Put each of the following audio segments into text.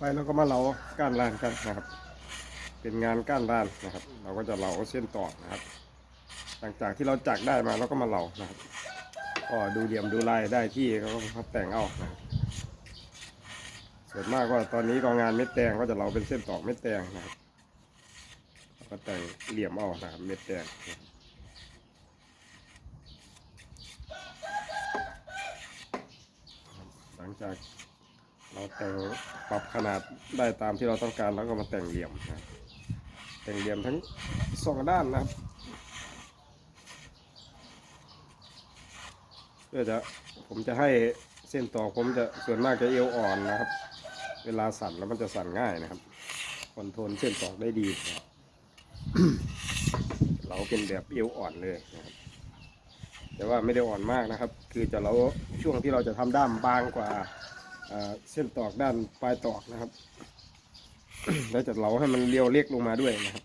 ไปแล้วก็มาเหลาก้านลานกันนะครับ เป็นงานก้านลานนะครับ เราก็จะเหลาเส้นต่อนะครับ หลังจากที่เราจักได้มาเราก็มาเหลานะครับก็ดูเหลี่ยมดูลายได้ที่ก็มาแต่งเอานะครับส่วนมากก็ตอนนี้ก็งานเม็ดแตงก็จะเหลาเป็นเส้นตอกเม็ดแตงนะครับก็แต่งเหลี่ยมเอานะครับเม็ดแตงหลังจาก เราแต่งปรับขนาดได้ตามที่เราต้องการแล้วก็มาแต่งเหลี่ยมนะแต่งเหลี่ยมทั้งสองด้านนะครับเพื่อจะผมจะให้เส้นต่อผมจะส่วนมากจะเอวอ่อนนะครับ เวลาสั่นแล้วมันจะสั่นง่ายนะครับคอนโทรลเส้นตอกได้ดีนะเราเป็นแบบเอวอ่อนเลยนะครับแต่ว่าไม่ได้อ่อนมากนะครับ คือจะเราช่วงที่เราจะทำด้ามบางกว่า เส้นตอกด้านปลายตอกนะครับ แล้วจะเหลาให้มันเรียวเล็กลงมาด้วยนะครับ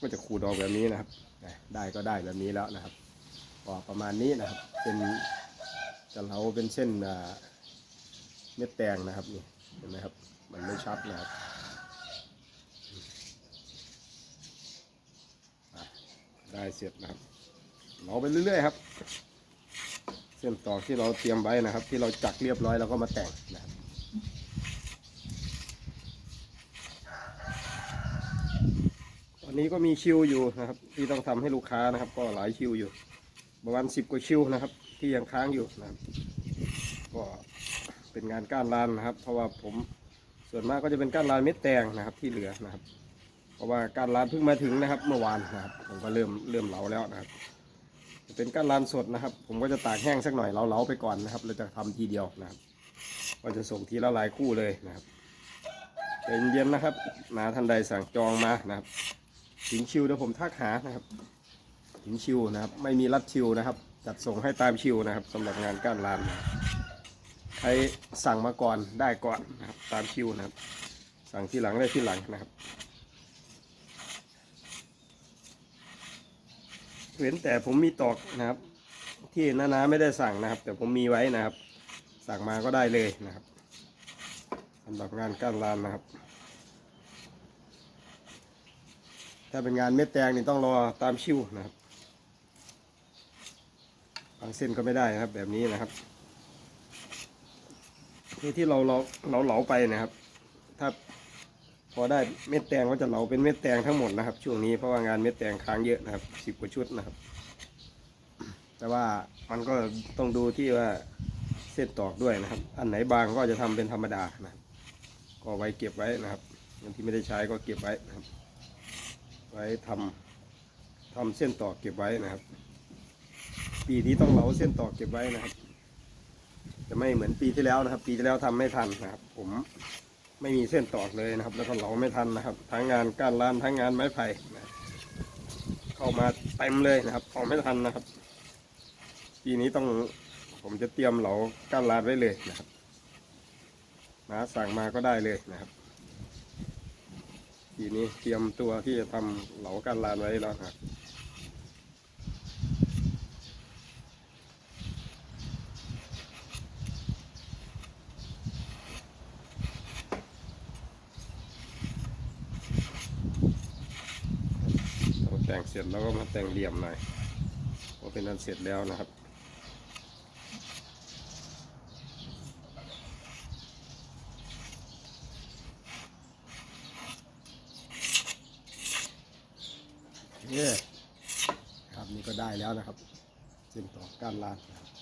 ก็จะขูดออกแบบนี้นะครับ ได้ก็ได้แบบนี้แล้วนะครับก็ประมาณนี้นะครับ เป็นจะเหลาเป็นเส้นเม็ดแตงนะครับนี่เห็นไหมครับ มันไม่ชัดนะครับได้เสร็จนะครับเหลาไปเรื่อยๆครับ ส้นตอกที่เราเตรียมไว้นะครับ ที่เราจักเรียบร้อยแล้วก็มาแต่งนะครับตอนนี้ก็มีคิวอยู่นะครับ ที่ต้องทำให้ลูกค้านะครับ ก็หลายคิวอยู่ ประมาณสิบกว่าคิวนะครับ ที่ยังค้างอยู่นะครับ ก็เป็นงานก้านลานนะครับ เพราะว่าผมส่วนมากก็จะเป็นก้านลานเม็ดแตงนะครับ ที่เหลือนะครับ เพราะว่าก้านลานเพิ่งมาถึงนะครับ เมื่อวานนะครับ ผมก็เริ่มเริ่มเหลาแล้วนะครับ เป็นก้านลานสดนะครับ ผมก็จะตากแห้งสักหน่อยเราเล้าๆไปก่อนนะครับ เราจะทำทีเดียวนะครับก็จะส่งทีละหลายคู่เลยนะครับใจเย็นๆนะครับนาท่านใดสั่งจองมานะครับถึงชิวเดี๋ยวผมทักหานะครับถึงชิวนะครับ ไม่มีรัดชิวนะครับ จัดส่งให้ตามชิวนะครับสำหรับงานก้านลานใครสั่งมาก่อนได้ก่อนนะครับ ตามชิวนะครับ สั่งที่หลังได้ที่หลังนะครับ เว้นแต่ผมมีตอกนะครับ ที่น้านาไม่ได้สั่งนะครับ แต่ผมมีไว้นะครับ สั่งมาก็ได้เลยนะครับสำหรับงานก้านลานนะครับ ถ้าเป็นงานเม็ดแตงนี่ต้องรอตามชิวนะครับบางเส้นก็ไม่ได้นะครับ แบบนี้นะครับที่ที่เราเราเราเหลาไปนะครับ ถ้า พอได้เม็ดแตงก็จะเหลาเป็นเม็ดแตงทั้งหมดนะครับ ช่วงนี้เพราะว่างานเม็ดแตงค้างเยอะนะครับสิบกว่าชุดนะครับ แต่ว่ามันก็ต้องดูที่ว่าเส้นตอกด้วยนะครับ อันไหนบางก็จะทำเป็นธรรมดานะครับ ก็ไว้เก็บไว้นะครับอันที่ไม่ได้ใช้ก็เก็บไว้นะครับ ไว้ทำทำเส้นตอกเก็บไว้นะครับ ปีนี้ต้องเหลาเส้นตอกเก็บไว้นะครับ จะไม่เหมือนปีที่แล้วนะครับ ปีที่แล้วทำไม่ทันนะครับ ผม ไม่มีเส้นตอกเลยนะครับ แล้วก็เหลาไม่ทันนะครับ ทั้งงานก้านลานทั้งงานไม้ไผ่เข้ามาเต็มเลยนะครับออกไม่ทันนะครับ ปีนี้ต้องผมจะเตรียมเหลาก้านลานไว้เลยนะครับนะสั่งมาก็ได้เลยนะครับปีนี้เตรียมตัวที่จะทำเหลาก้านลานไว้แล้วครับ แต่งเสร็จแล้วก็มาแต่งเหลี่ยมหน่อยว่าเป็นอันเสร็จแล้วนะครับโอเคครับนี่ก็ได้แล้วนะครับเส้นต่อก้านลานนะครับ